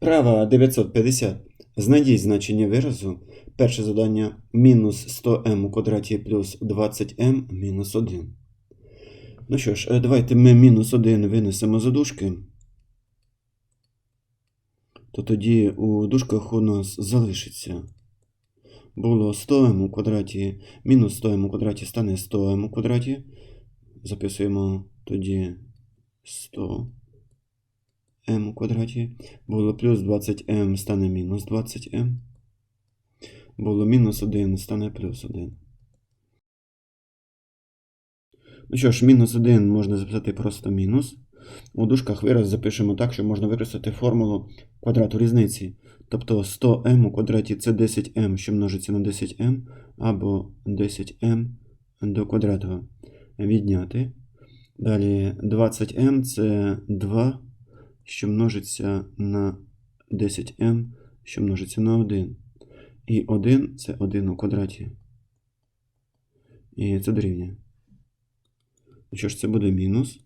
Вправа 950. Знайдіть значення виразу. Перше завдання мінус 100m у квадраті плюс 20m мінус 1. Ну що ж, е, давайте ми мінус 1 винесемо за дужки. То тоді у дужках у нас залишиться. Було 100m у квадраті, мінус 100m у квадраті стане 100m у квадраті. Записуємо тоді 100 m у квадраті. Було плюс 20m стане мінус 20m. Було мінус 1 стане плюс 1. Ну що ж, мінус 1 можна записати просто мінус. У дужках вираз запишемо так, що можна використати формулу квадрату різниці. Тобто 100m у квадраті це 10m, що множиться на 10m, або 10m до квадрату відняти. Далі 20m це 2, що множиться на 10m, що множиться на 1. І 1 це 1 у квадраті. І це дорівнює. Що ж це буде мінус?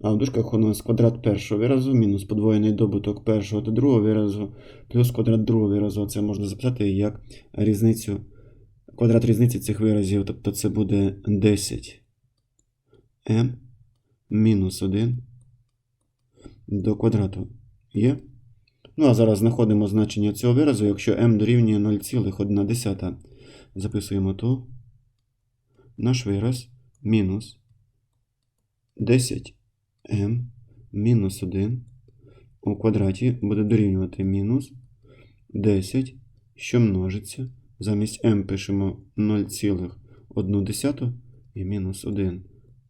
А в дужках у нас квадрат першого виразу, мінус подвоєний добуток першого та другого виразу, плюс квадрат другого виразу. Це можна записати як різницю, квадрат різниці цих виразів. Тобто це буде 10 m мінус 1 до квадрату. Є? Ну, а зараз знаходимо значення цього виразу, якщо m дорівнює 0,1. Записуємо то. Наш вираз мінус 10 m мінус 1 у квадраті буде дорівнювати мінус 10, що множиться. Замість m пишемо 0,1 і мінус 1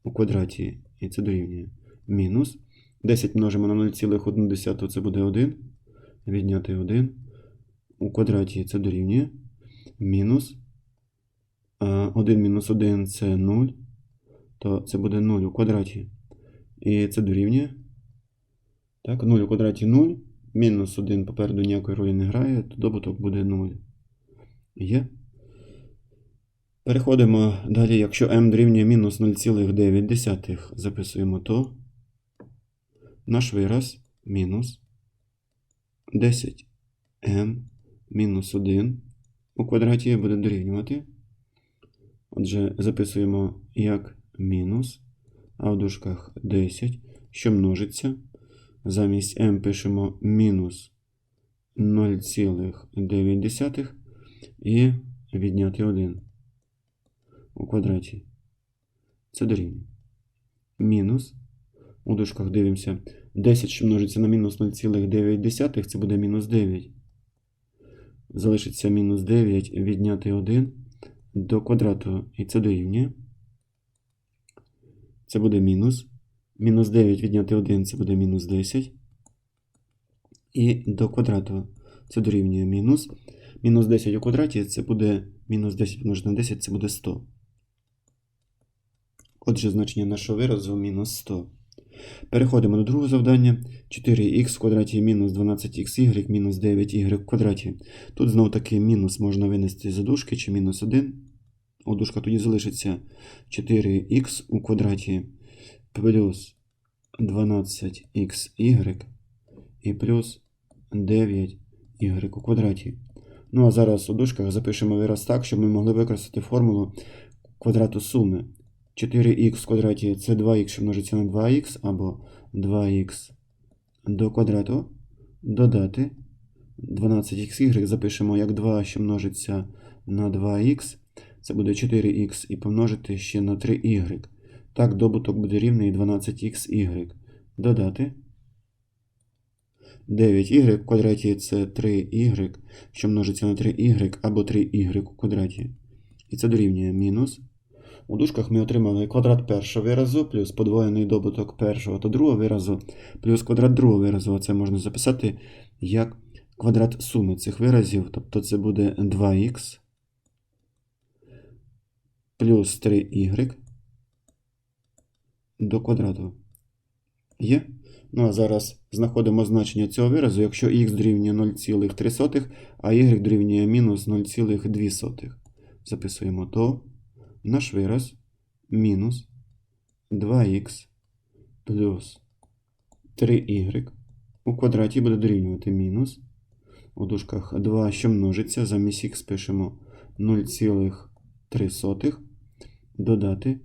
у квадраті, і це дорівнює мінус. 10 множимо на 0,1, це буде 1. Відняти 1. У квадраті це дорівнює мінус. 1 мінус 1 це 0, то це буде 0 у квадраті. І це дорівнює. Так, 0 у квадраті 0. Мінус 1 попереду ніякої ролі не грає, то добуток буде 0. Є. Переходимо далі, якщо m дорівнює мінус 0,9, записуємо то. Наш вираз мінус 10 m мінус 1 у квадраті буде дорівнювати. Отже, записуємо як мінус, а в дужках 10, що множиться. Замість m пишемо мінус 0,9 і відняти 1 у квадраті. Це дорівнює. Мінус. У дужках дивимося. 10, що множиться на мінус 0,9, це буде мінус 9. Залишиться мінус 9 відняти 1 до квадрату, і це дорівнює. Це буде мінус. Мінус 9 відняти 1 це буде мінус 10. І до квадрату це дорівнює мінус. Мінус 10 у квадраті це буде мінус 10 помножити на 10 це буде 100. Отже, значення нашого виразу мінус 100. Переходимо до другого завдання. 4х в квадраті мінус 12xy мінус 9y в квадраті. Тут знову таки мінус можна винести за дужки чи мінус 1. У дужках тоді залишиться 4х у квадраті плюс 12xy і плюс 9y у квадраті. Ну а зараз у дужках запишемо вираз так, щоб ми могли використати формулу квадрату суми. 4х в квадраті це 2х, що множиться на 2х, або 2х до квадрату. Додати 12xy запишемо як 2, що множиться на 2х. Це буде 4х і помножити ще на 3y. Так, добуток буде рівний 12xy. Додати 9y в квадраті це 3y, що множиться на 3y або 3y у квадраті. І це дорівнює мінус. У дужках ми отримали квадрат першого виразу, плюс подвоєний добуток першого та другого виразу, плюс квадрат другого виразу. Це можна записати як квадрат суми цих виразів. Тобто це буде 2х плюс 3y до квадрату. Є? Ну а зараз знаходимо значення цього виразу, якщо х дорівнює 0,3, а y дорівнює мінус 0,2. Записуємо то наш вираз мінус 2х плюс 3y у квадраті буде дорівнювати мінус. У дужках 2, що множиться, замість х пишемо 0,3. Додати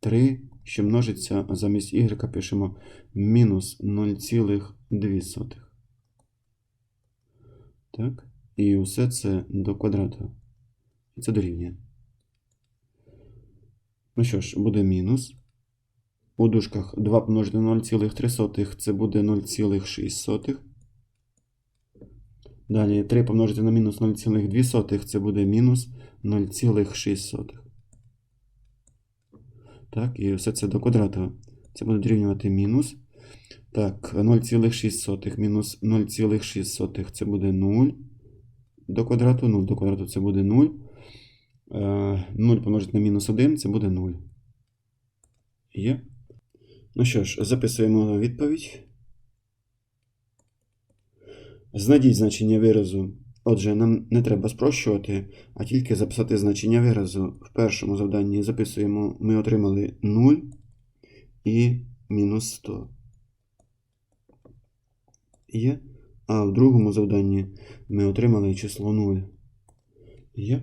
3, що множиться, замість y пишемо мінус 0,2. Так. І усе це до квадрату. Це дорівнює. Ну що ж, буде мінус. У дужках 2 помножити на 0,3 це буде 0,6. Далі 3 помножити на мінус 0,2 це буде мінус 0,6. Так, і все це до квадрату. Це буде дорівнювати мінус. Так, 0,6 мінус 0,6 це буде 0. До квадрату 0 до квадрату це буде 0. 0 помножити на мінус 1 це буде 0. Є. Ну що ж, записуємо відповідь. Знайдіть значення виразу. Отже, нам не треба спрощувати, а тільки записати значення виразу. В першому завданні записуємо, ми отримали 0 і мінус 100. Є. А в другому завданні ми отримали число 0. Є.